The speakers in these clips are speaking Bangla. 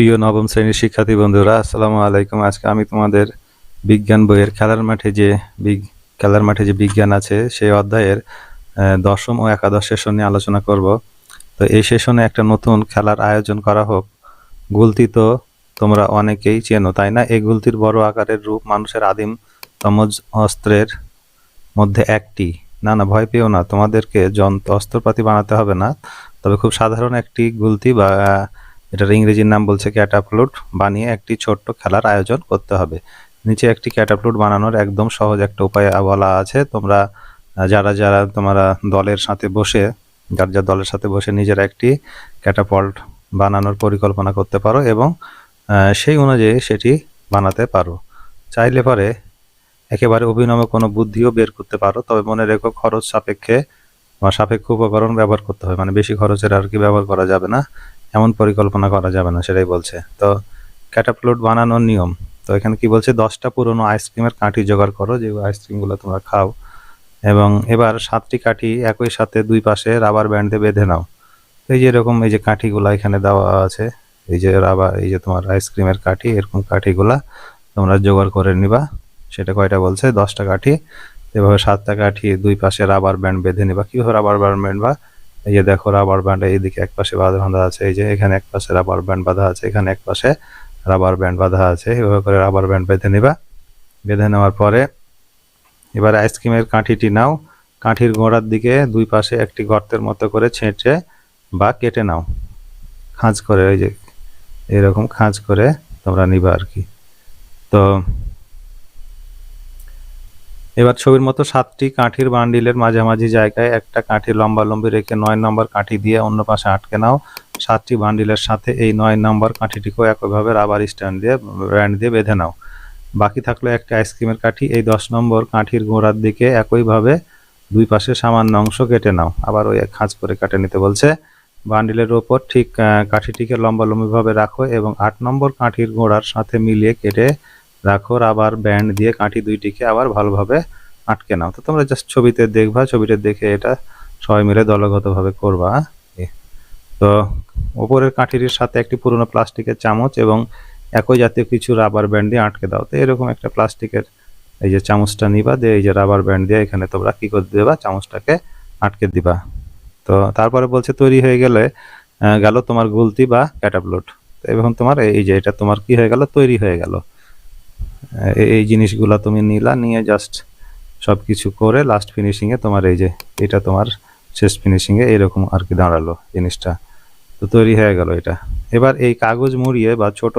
প্রিয় নবম শ্রেণির শিক্ষার্থী বন্ধুরা, আসসালামু আলাইকুম। আজকে আমি তোমাদের বিজ্ঞান বইয়ের খেলার মাঠে যে খেলার মাঠে যে বিজ্ঞান আছে, সেই অধ্যায়ের দশম ও একাদশ সেশন নিয়ে আলোচনা করব। তো এই সেশনে একটা নতুন খেলার আয়োজন করা হোক। গুলতি তো তোমরা অনেকেই চেনো, তাই না? এই গুলতির বড় আকারের রূপ মানুষের আদিম তমজ অস্ত্রের মধ্যে একটি। না না, ভয় পেও না। তোমাদেরকে যন্ত্র অস্ত্রপাতি বানাতে হবে না। তবে খুব সাধারণ একটি গুলতি বা এটার ইংরেজির নাম বলছে ক্যাটাপ্লুট বানিয়ে একটি ছোট্ট খেলার আয়োজন করতে হবে। নিচে একটি ক্যাটাপ্লুট বানানোর একদম সহজ একটা উপায় বলা আছে। তোমরা, যারা যারা তোমরা দলের সাথে বসে, যার যার দলের সাথে বসে নিজেরা একটি ক্যাটাপল্ট বানানোর পরিকল্পনা করতে পারো এবং সেই অনুযায়ী সেটি বানাতে পারো। চাইলে পরে একেবারে অভিনব কোনো বুদ্ধিও বের করতে পারো, তবে মনে রেখো খরচ সাপেক্ষে বা সাপেক্ষ উপকরণ ব্যবহার করতে হবে মানে বেশি খরচের আর কি ব্যবহার করা যাবে না। এমন পরিকল্পনা করা যাবে না, সেটাই বলছে। তো ক্যাটাপ্লট বানানোর নিয়ম। তো এখানে কি বলছে? দশটা পুরনো আইসক্রিমের কাঠি জোগাড় করো, যে আইসক্রিমগুলো তোমরা খাও। এবং এবার সাতটি কাঠি একই সাথে দুই পাশে রাবার ব্যান্ড বেঁধে নাও। এই যে এরকম এই যে কাঠিগুলা এখানে দেওয়া আছে, এই যে রাবার, এই যে তোমার আইসক্রিমের কাঠি, এরকম কাঠিগুলা তোমরা জোগাড় করে নিবা। সেটা কয়টা বলছে? দশটা কাঠি। এভাবে সাতটা কাঠি দুই পাশে রাবার ব্যান্ড বেঁধে নিবা। কীভাবে রাবার ব্যান্ড বেঁধবা? এই যে দেখো রাবার ব্যান্ড এইদিকে এক পাশে বাঁধা আছে, এই যে এখানে এক পাশে রাবার ব্যান্ড বাঁধা আছে, এখানে এক পাশে রাবার ব্যান্ড বাঁধা আছে। এভাবে করে রাবার ব্যান্ড বেঁধে নিবা। বেঁধে নেওয়ার পরে এবার আইসক্রিমের কাঠিটি নাও। কাঠির গোড়ার দিকে দুই পাশে একটি গর্তের মতো করে ছেঁচে বা কেটে নাও। খাঁজ করে ওই যে এরকম খাঁজ করে তোমরা নিবা আর কি। তো এবার ছবির মতো সাতটি কাঠির বান্ডিলের মাঝামাঝি জায়গায় একটা কাঠি লম্বালম্বি রেখে নয় নম্বর কাঠি দিয়ে অন্য পাশে আটকে নাও। সাতটি বান্ডিলের সাথে এই নয় নম্বর কাঠিটিকেও একইভাবে রাবার স্ট্যান্ড দিয়ে ব্যান্ড দিয়ে বেঁধে নাও। বাকি থাকল একটা আইসক্রিমের কাঠি। এই দশ নম্বর কাঠির গোড়ার দিকে একইভাবে দুই পাশে সামান্য অংশ কেটে নাও। আবার ওই খাঁজ করে কেটে নিতে বলছে। বান্ডিলের ওপর ঠিক কাঠিটিকে লম্বালম্বিভাবে রাখো এবং আট নম্বর কাঠির গোড়ার সাথে মিলিয়ে কেটে রাখো রাবার ব্যান্ড দিয়ে কাঁটি দুইটিকে আবার ভালোভাবে আটকে নাও। তো তোমরা জাস্ট ছবিতে দেখবা, ছবিটা দেখে এটা সবাই মিলে দলগতভাবে করবা তো ওপরের কাঠিটির সাথে একটি পুরনো প্লাস্টিকের চামচ এবং একই জাতীয় কিছু রাবার ব্যান্ড দিয়ে আটকে দাও। তো এরকম একটা প্লাস্টিকের এই যে চামচটা নিবা, দিয়ে এই যে রাবার ব্যান্ড দিয়ে এখানে তোমরা কী করে দেবা, চামচটাকে আটকে দিবা। তো তারপরে বলছে, তৈরি হয়ে গেলে গেল তোমার গুলতি বা ক্যাটাপ্লট তো এখন তোমার এই যে এটা তোমার কি হয়ে গেল? তৈরি হয়ে গেল। এই জিনিসগুলা তুমি নিলা, নিয়ে জাস্ট সব কিছু করে লাস্ট ফিনিশিংয়ে তোমার এই যে, এটা তোমার শেষ ফিনিশিংয়ে এরকম আর কি দাঁড়াল জিনিসটা। তো তৈরি হয়ে গেল এটা। এবার এই কাগজ মুড়িয়ে বা ছোট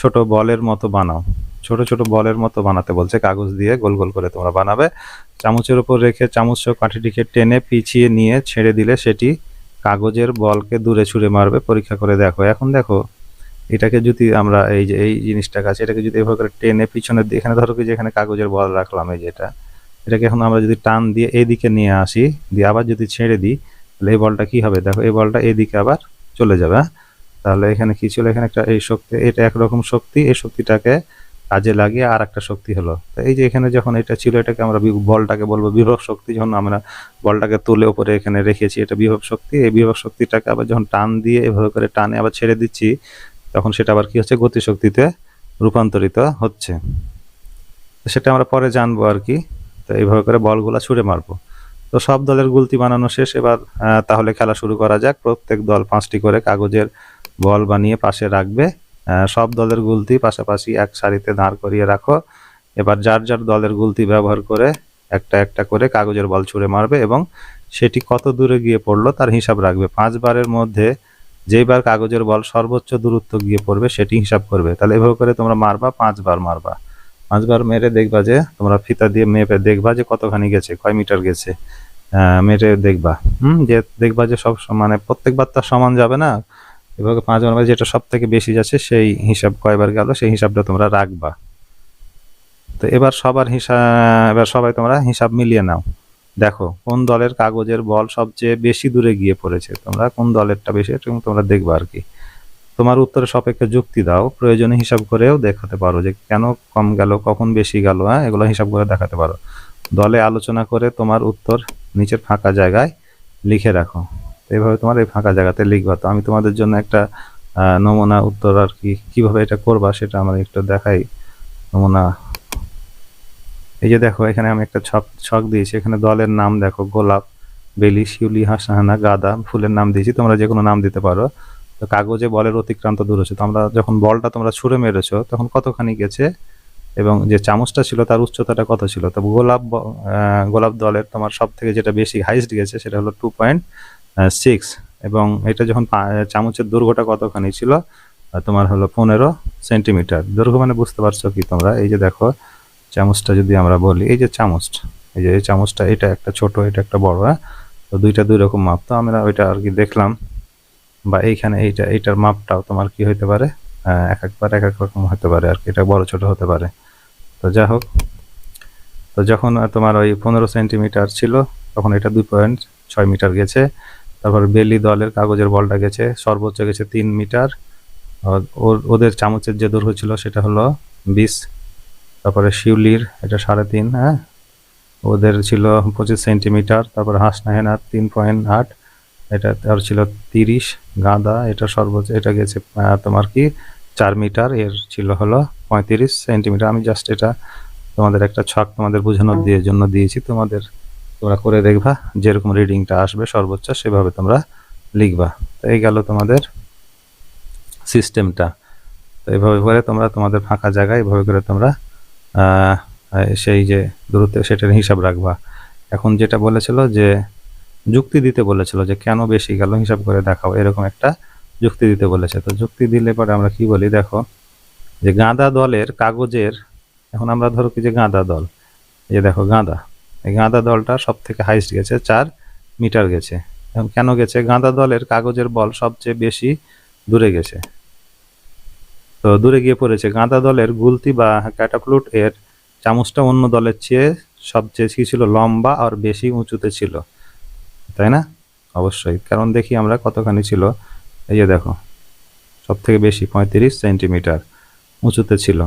ছোট বলের মতো বানাও। ছোট ছোট বলের মতো বানাতে বলছে, কাগজ দিয়ে গোল গোল করে তোমরা বানাবে। চামচের উপর রেখে চামচ কাঠিটিকে টেনে পিছিয়ে নিয়ে ছেড়ে দিলে সেটি কাগজের বলকে দূরে ছুঁড়ে মারবে। পরীক্ষা করে দেখো। এখন দেখো এটাকে যদি আমরা এই যে, এই জিনিসটা আছে এটাকে যদি এভাবে করে টেনে পিছনের দিকে, এখানে ধরো কি যে, এখানে কাগজের বল রাখলাম, এই যেটা এটাকে এখন আমরা যদি টান দিয়ে এইদিকে নিয়ে আসি, দিয়ে আবার যদি ছেড়ে দিই, তাহলে এই বলটা কি হবে? দেখো, এই বলটা এদিকে আবার চলে যাবে হ্যাঁ? তাহলে এখানে কি ছিল? এখানে একটা এই শক্তি, এটা একরকম শক্তি, এই শক্তিটাকে কাজে লাগিয়ে আর একটা শক্তি হলো। তো এই যে, এখানে যখন এটা ছিল, এটাকে আমরা বলটাকে বলব বিভব শক্তি, যখন আমরা বলটাকে তুলে ওপরে এখানে রেখেছি, এটা বিভব শক্তি, এই বিভব শক্তিটাকে আবার যখন টান দিয়ে এভাবে করে টানে আবার ছেড়ে দিচ্ছি তখন সেটা আবার কি হচ্ছে? গতিশক্তিতে রূপান্তরিত হচ্ছে। সেটা আমরা পরে জানব আর কি। তো এইভাবে করে বলগুলা ছুঁড়ে মারবো। তো সব দলের গুলতি বানানো শেষ। এবার তাহলে খেলা শুরু করা যাক। প্রত্যেক দল পাঁচটি করে কাগজের বল বানিয়ে পাশে রাখবে। সব দলের গুলতি পাশাপাশি এক সারিতে দাঁড় করিয়ে রাখো। এবার যার যার দলের গুলতি ব্যবহার করে একটা একটা করে কাগজের বল ছুঁড়ে মারবে এবং সেটি কত দূরে গিয়ে পড়ল তার হিসাব রাখবে। পাঁচবারের মধ্যে যেইবার কাগজের বল সর্বোচ্চ দূরত্ব গিয়ে পড়বে, সেটি হিসাব করবে। তাহলে এভাবে করে তোমরা মারবা, পাঁচবার মারবা। পাঁচবার মেরে দেখবা যে, তোমরা ফিতা দিয়ে মেপে দেখবা যে কতখানি গেছে, কয় মিটার গেছে মেরে দেখবা। হুম, যে দেখবা যে সব মানে প্রত্যেকবার তো সমান যাবে না। এভাবে পাঁচবার যেটা সব থেকে বেশি যাচ্ছে, সেই হিসাব কয়বার গেল, সেই হিসাবটা তোমরা রাখবা। তো এবার সবার হিসাব এবার সবাই তোমরা হিসাব মিলিয়ে নাও। দেখো, কোন দলের কাগজের বল সবচেয়ে বেশি দূরে গিয়ে পড়েছে? তোমরা কোন দলেরটা বেশি তোমরা দেখবা আর কি। তোমার উত্তরের সাপেক্ষে যুক্তি দাও, প্রয়োজনে হিসাব করেও দেখাতে পারো যে কেন কম গেল, কখন বেশি গেল হ্যাঁ এগুলো হিসাব করে দেখাতে পারো। দলে আলোচনা করে তোমার উত্তর নিচের ফাঁকা জায়গায় লিখে রাখো। এইভাবে তোমার এই ফাঁকা জায়গাতে লিখবা। তো আমি তোমাদের জন্য একটা নমুনা উত্তর আর কি, কীভাবে এটা করবা সেটা আমার একটু দেখাই। নমুনা এই যে দেখো, এখানে আমি একটা ছক ছক দিয়েছি। এখানে দলের নাম দেখো, গোলাপ, বেলি, শিউলি, হাসাহানা, গাঁদা, ফুলের নাম দিয়েছি। তোমরা যে কোনো নাম দিতে পারো। তো কাগজে বলের অতিক্রান্ত দূর হচ্ছে। তো আমরা যখন বলটা তোমরা ছুঁড়ে মেরেছো, তখন কতখানি গেছে? এবং যে চামচটা ছিল, তার উচ্চতাটা কত ছিল? তো গোলাপ গোলাপ দলের তোমার সব থেকে যেটা বেশি হাইস্ট গেছে, সেটা হলো টু পয়েন্ট সিক্স এবং এটা যখন চামচের দৈর্ঘ্যটা কতখানি ছিল? তোমার হলো পনেরো সেন্টিমিটার। দৈর্ঘ্য মানে বুঝতে পারছ কি তোমরা? এই যে দেখো চামচটা যদি আমরা বলি, এই যে চামচটা, এই যে এই চামচটা, এটা একটা ছোট, এটা একটা বড় হ্যাঁ? তো দুইটা দুই রকম মাপ। তো আমরা ওইটা আর কি দেখলাম, বা এইখানে এইটা, এইটার মাপটাও তোমার কি হতে পারে? এক একবার এক এক রকম হতে পারে আর কি, এটা বড় ছোট হতে পারে। তো যাই হোক, তো যখন তোমার ওই পনেরো সেন্টিমিটার ছিল, তখন এটা দুই পয়েন্ট ছয় মিটার গেছে। তারপর বেলি দলের কাগজের বলটা গেছে, সর্বোচ্চ গেছে তিন মিটার। ওদের চামচের যে দৈর্ঘ্য ছিল, সেটা হলো বিশ। তারপরে শিউলির, এটা সাড়ে তিন হ্যাঁ? ওদের ছিল পঁচিশ সেন্টিমিটার, তারপরে হাঁসনাহেনার তিন পয়েন্ট আট, এটা তার ছিল তিরিশ, গাঁদা, এটা সর্বোচ্চ, এটা গেছে তোমার কি? চার মিটার, এর ছিল হলো পঁয়ত্রিশ সেন্টিমিটার। আমি জাস্ট এটা তোমাদের একটা ছক তোমাদের বোঝানোর দিয়ে জন্য দিয়েছি, তোমাদের তোমরা করে দেখবা, যেরকম রিডিংটা আসবে সর্বোচ্চ, সেভাবে তোমরা লিখবা। তো এই গেল তোমাদের সিস্টেমটা তো এইভাবে করে তোমরা তোমাদের ফাঁকা জায়গায়, এভাবে করে তোমরা সেই যে দূরত্ব সেটার হিসাব রাখবা। এখন যেটা বলেছিল যে, যুক্তি দিতে বলেছিল যে, কেন বেশি গেল? হিসাব করে দেখাও। এরকম একটা যুক্তি দিতে বলেছে। তো যুক্তি দিলে পরে আমরা কি বলি? দেখো, যে গাঁদা দলের কাগজের, এখন আমরা ধরো কি যে গাঁদা দল যে দেখো গাঁদা, এই গাঁদা দলটা সব থেকে হাইস্ট গেছে, চার মিটার গেছে। এখন কেন গেছে? গাঁদা দলের কাগজের বল সবচেয়ে বেশি দূরে গেছে। তো দূরে গিয়ে পড়েছে। গাঁদা দলের গুলতি বা ক্যাটাপ্লুট এর চামচটা অন্য দলের চেয়ে সবচেয়ে কি ছিল, লম্বা আর বেশি উঁচুতে ছিল। তাই না? অবশ্যই। কারণ দেখি আমরা কতখানি ছিল। এই যে দেখো সব থেকে বেশি পঁয়ত্রিশ সেন্টিমিটার উঁচুতে ছিল।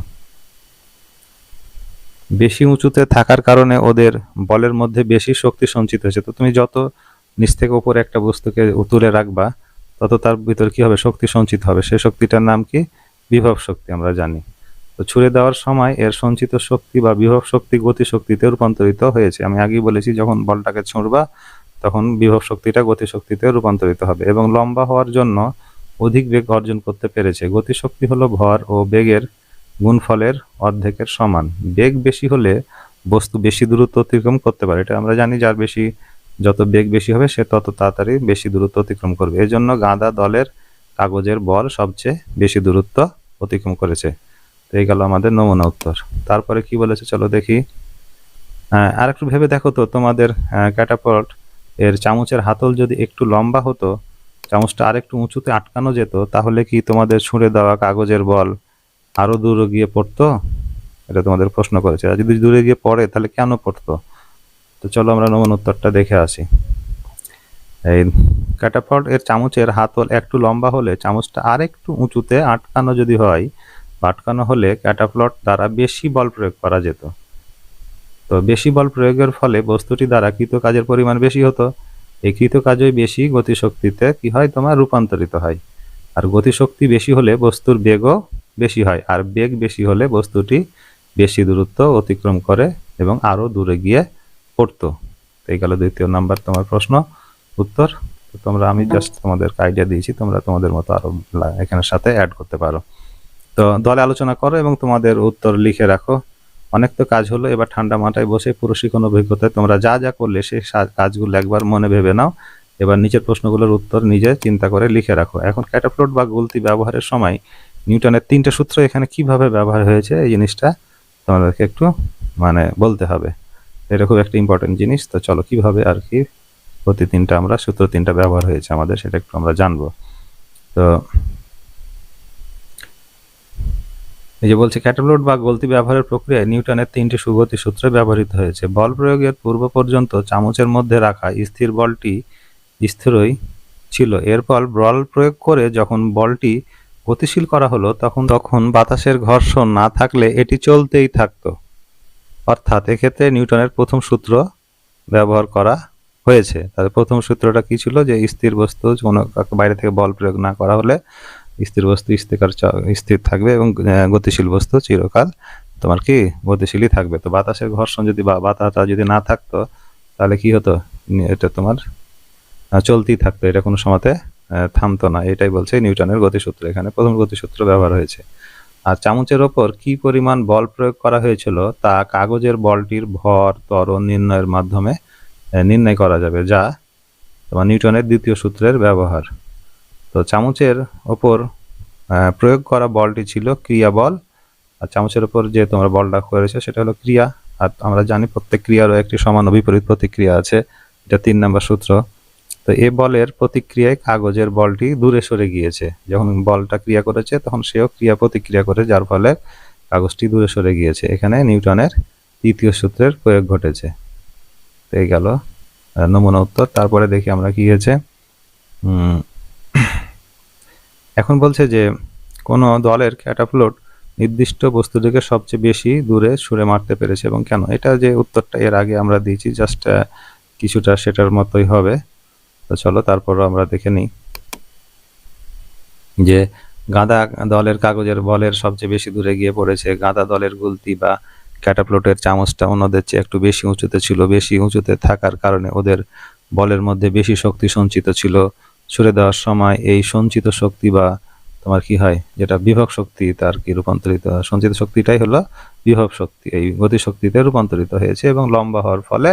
বেশি উঁচুতে থাকার কারণে ওদের বলের মধ্যে বেশি শক্তি সঞ্চিত হয়েছে। তো তুমি যত নিচ থেকে উপরে একটা বস্তুকে তুলে রাখবা, তত তার ভিতর কি হবে? শক্তি সঞ্চিত হবে। সেই শক্তিটার নাম কি? বিভব শক্তি আমরা জানি। তো ছুড়ে দেওয়ার সময় এর সঞ্চিত শক্তি বা বিভব শক্তি গতি শক্তিতে রূপান্তরিত হয়েছে। আমি আগেই বলেছি, যখন বলটাকে ছুঁড়বা, তখন বিভব শক্তিটা গতি শক্তিতে রূপান্তরিত হবে এবং লম্বা হওয়ার জন্য অধিক বেগ অর্জন করতে পেরেছে। গতিশক্তি হলো ভর ও বেগের গুণফলের অর্ধেকের সমান। বেগ বেশি হলে বস্তু বেশি দূরত্ব অতিক্রম করতে পারে। এটা আমরা জানি, যার বেশি, যত বেগ বেশি হবে, সে তত তাড়াতাড়ি বেশি দূরত্ব অতিক্রম করবে। এজন্য গাঁদা দলের কাগজের বল সবচেয়ে বেশি দূরত্ব অতিক্রম করেছে। তো এই গেল আমাদের নমুনা উত্তর। তারপরে কি বলেছে চলো দেখি। আর একটু ভেবে দেখো তো, তোমাদের ক্যাটাপল্ট এর চামচের হাতল যদি একটু লম্বা হতো, চামচটা আরেকটু উঁচুতে আটকানো যেত, তাহলে কি তোমাদের ছুঁড়ে দেওয়া কাগজের বল আরও দূরে গিয়ে পড়তো? এটা তোমাদের প্রশ্ন করেছে। আর যদি দূরে গিয়ে পড়ে, তাহলে কেন পড়তো? তো চলো আমরা নমুনা উত্তরটা দেখে আসি। এই ক্যাটাপল্ট এর চামচের হাতল একটু লম্বা হলে চামচটা আরেকটু উঁচুতে আটকানো যদি হয় আটকানো হলে ক্যাটাপ্লট দ্বারা বেশি বল প্রয়োগ করা যেত। তো বেশি বল প্রয়োগের ফলে বস্তুটি দ্বারা কৃত কাজের পরিমাণ বেশি হতো। এই কৃত কাজই বেশি গতিশক্তিতে কি হয়? তোমার রূপান্তরিত হয়। আর গতিশক্তি বেশি হলে বস্তুর বেগও বেশি হয়, আর বেগ বেশি হলে বস্তুটি বেশি দূরত্ব অতিক্রম করে এবং আরও দূরে গিয়ে পড়তো। এই গেল দ্বিতীয় নাম্বার তোমার প্রশ্ন। উত্তর? তো তোমরা আমি জাস্ট তোমাদের আইডিয়া দিয়েছি তোমরা তোমাদের মতো আরও এখানের সাথে অ্যাড করতে পারো। তো দলে আলোচনা করো এবং তোমাদের উত্তর লিখে রাখো। অনেক তো কাজ হলো এবার ঠান্ডা মাথায় বসে প্রশিক্ষণ অভিজ্ঞতায় তোমরা যা যা করলে সেই কাজগুলো একবার মনে ভেবে নাও। এবার নিচের প্রশ্নগুলোর উত্তর নিজে চিন্তা করে লিখে রাখো। এখন ক্যাটাফ্লোট বা গুলতি ব্যবহারের সময় নিউটনের তিনটে সূত্র এখানে কীভাবে ব্যবহার হয়েছে এই জিনিসটা তোমাদেরকে একটু মানে বলতে হবে। এটা খুব একটা ইম্পর্টেন্ট জিনিস তো চলো কীভাবে আর কি প্রতি তিনটা আমরা সূত্র তিনটা ব্যবহার হয়েছে আমাদের, সেটা একটু আমরা জানব। তো এই যে বলছে ক্যাটালোড বা গলতি ব্যবহারের প্রক্রিয়ায় নিউটনের তিনটি সুগতি সূত্র ব্যবহৃত হয়েছে। বল প্রয়োগের পূর্ব পর্যন্ত চামচের মধ্যে রাখা স্থির বলটি স্থিরই ছিল। এরপর বল প্রয়োগ করে যখন বলটি গতিশীল করা হলো, তখন তখন বাতাসের ঘর্ষণ না থাকলে এটি চলতেই থাকতো। অর্থাৎ এক্ষেত্রে নিউটনের প্রথম সূত্র ব্যবহার করা হয়েছে। তাহলে প্রথম সূত্রটা কি ছিল? যে স্থির বস্তু কোনো বাইরে থেকে বল প্রয়োগ না করা হলে স্থির বস্তু স্থির স্থির থাকবে এবং গতিশীল বস্তু চিরকাল তোমার কি গতিশীলই থাকবে। তো বাতাসের ঘর্ষণ যদি বা বাতাসটা যদি না থাকতো, তাহলে কি হতো? এটা তোমার চলতেই থাকতো। এটা কোনো সময়তে থামতো না। এটাই বলছে নিউটনের গতিসূত্র। এখানে প্রথম গতিসূত্র ব্যবহার হয়েছে। আর চামচের ওপর কি পরিমাণ বল প্রয়োগ করা হয়েছিল? তা কাগজের বলটির ভর, ত্বরণ নির্ণয়ের মাধ্যমে নির্ণয় করা যাবে, যা তোমার নিউটনের দ্বিতীয় সূত্রের ব্যবহার। তো চামচের ওপর প্রয়োগ করা বলটি ছিল ক্রিয়া বল। আর চামচের ওপর যে তোমরা বলটা করেছে, সেটা হলো ক্রিয়া। আর আমরা জানি প্রত্যেক ক্রিয়ারও একটি সমান বিপরীত প্রতিক্রিয়া আছে। এটা তিন নম্বর সূত্র। তো এ বলের প্রতিক্রিয়ায় কাগজের বলটি দূরে সরে গিয়েছে। যখন বলটা ক্রিয়া করেছে, তখন সেও ক্রিয়া প্রতিক্রিয়া করে, যার ফলে কাগজটি দূরে সরে গিয়েছে। এখানে নিউটনের তৃতীয় সূত্রের প্রয়োগ ঘটেছে। তো গেল। নমুনা উত্তর। তারপরে দেখি আমরা কি হয়েছে। এখন বলছে যে, কোনো দলের ক্যাটাফ্লোট নির্দিষ্ট বস্তুটিকে সবচেয়ে বেশি দূরে সুরে মারতে পেরেছে এবং কেন? এটা যে উত্তরটা এর আগে আমরা দিয়েছি জাস্ট কিছুটা সেটার মতোই হবে। তো চলো তারপরও আমরা দেখে নিই যে, গাঁদা দলের কাগজের বলের সবচেয়ে বেশি দূরে গিয়ে পড়েছে। গাঁদা দলের গুলতি বা ক্যাটাপ্লটের চামচটা অন্যদের চেয়ে একটু বেশি উঁচুতে ছিল, বেশি উঁচুতে থাকার কারণে ওদের বলের মধ্যে বেশি শক্তি সঞ্চিত ছিল। ছুড়ে দেওয়ার সময় এই সঞ্চিত শক্তি বা তোমার কি হয়, যেটা বিভব শক্তি তার কি রূপান্তরিত হয়। সঞ্চিত শক্তিটাই হলো বিভব শক্তি। এই গতিশক্তিতে রূপান্তরিত হয়েছে এবং লম্বা হওয়ার ফলে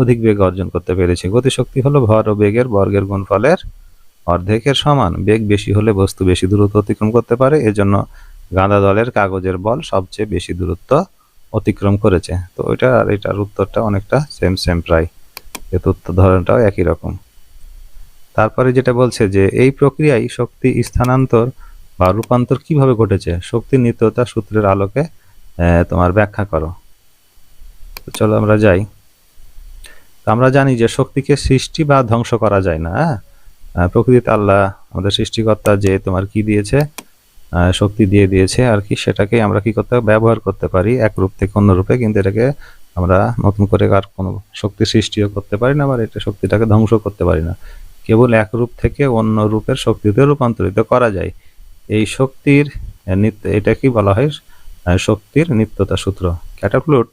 অধিক বেগ অর্জন করতে পেরেছে। গতিশক্তি হলো ভর ও বেগের বর্গের গুণফলের অর্ধেকের সমান। বেগ বেশি হলে বস্তু বেশি দূরত্ব অতিক্রম করতে পারে, এজন্য গাঁদা দলের কাগজের বল সবচেয়ে বেশি দূরত্ব অতিক্রম করেছে। তো ওইটা আর এটার উত্তরটা অনেকটা সেম সেম প্রায়। যেহেতু উত্তর ধরনটাও একই রকম। তারপরে যেটা বলছে যে, এই প্রক্রিয়ায় শক্তি স্থানান্তর বা রূপান্তর কীভাবে ঘটেছে? শক্তির নিত্যতা সূত্রের আলোকে তোমার ব্যাখ্যা করো। তো চলো আমরা যাই। আমরা জানি যে শক্তিকে সৃষ্টি বা ধ্বংস করা যায় না হ্যাঁ? প্রকৃতিতে আল্লাহ আমাদের সৃষ্টিকর্তা যে তোমার কি দিয়েছে শক্তি দিয়ে দিয়েছে আর কি, সেটাকে আমরা কি করতে, ব্যবহার করতে পারি এক রূপ থেকে অন্য রূপে, কিন্তু এটাকে আমরা নতুন করে আর কোনো শক্তি সৃষ্টিও করতে পারি না আবার এটা শক্তিটাকে ধ্বংস করতে পারি না। কেবল এক রূপ থেকে অন্য রূপের শক্তিতে রূপান্তরিত করা যায়। এই শক্তির নিত্য, এটা কি বলা হয়? শক্তির নিত্যতা সূত্র। ক্যাটাপ্লুট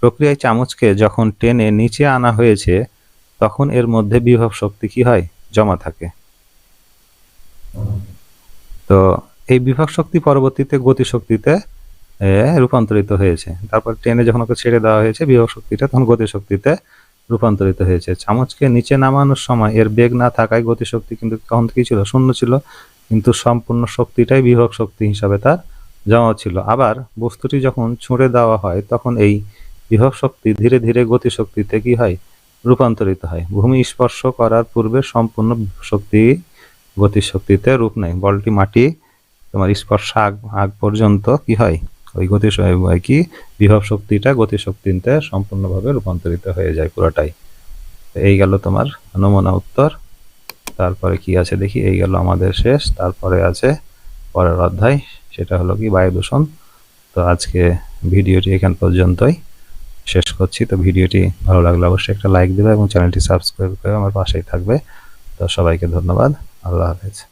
প্রক্রিয়ায় চামচকে যখন টেনে নিচে আনা হয়েছে, তখন এর মধ্যে বিভব শক্তি কি হয়? জমা থাকে। তো এই বিভব শক্তি পরবর্তীতে গতিশক্তিতে রূপান্তরিত হয়েছে। তারপর ট্রেনে যখন ওকে ছেড়ে দেওয়া হয়েছে বিভব শক্তিটা তখন গতিশক্তিতে রূপান্তরিত হয়েছে। চামচকে নিচে নামানোর সময় এর বেগ না থাকায় গতিশক্তি কিন্তু তখন কি ছিল, শূন্য ছিল। কিন্তু সম্পূর্ণ শক্তিটাই বিভব শক্তি হিসাবে তার জমা ছিল। আবার বস্তুটি যখন ছুঁড়ে দেওয়া হয়, তখন এই বিভব শক্তি ধীরে ধীরে গতিশক্তিতে কি হয়, রূপান্তরিত হয়। ভূমি স্পর্শ করার পূর্বে সম্পূর্ণ শক্তি গতিশক্তিতে রূপ নেয়। বলটি মাটি তোমার স্পর্শ আগ আগ পর্যন্ত কি হয়? ওই গতি স- কি? বিভব শক্তিটা গতিশক্তিতে সম্পূর্ণভাবে রূপান্তরিত হয়ে যায় পুরোটাই। এই গেল তোমার নমুনা উত্তর। তারপরে কি আছে দেখি? এই গেল আমাদের শেষ। তারপরে আছে পরের অধ্যায়। সেটা হলো কি? বায়ু দূষণ। তো আজকে ভিডিওটি এখান পর্যন্তই। শেষ করছি। তো ভিডিওটি ভালো লাগলে অবশ্যই একটা লাইক দেবে এবং চ্যানেলটি সাবস্ক্রাইব করে আমার পাশেই থাকবে। তো সবাইকে ধন্যবাদ। আল্লাহ হাফেজ।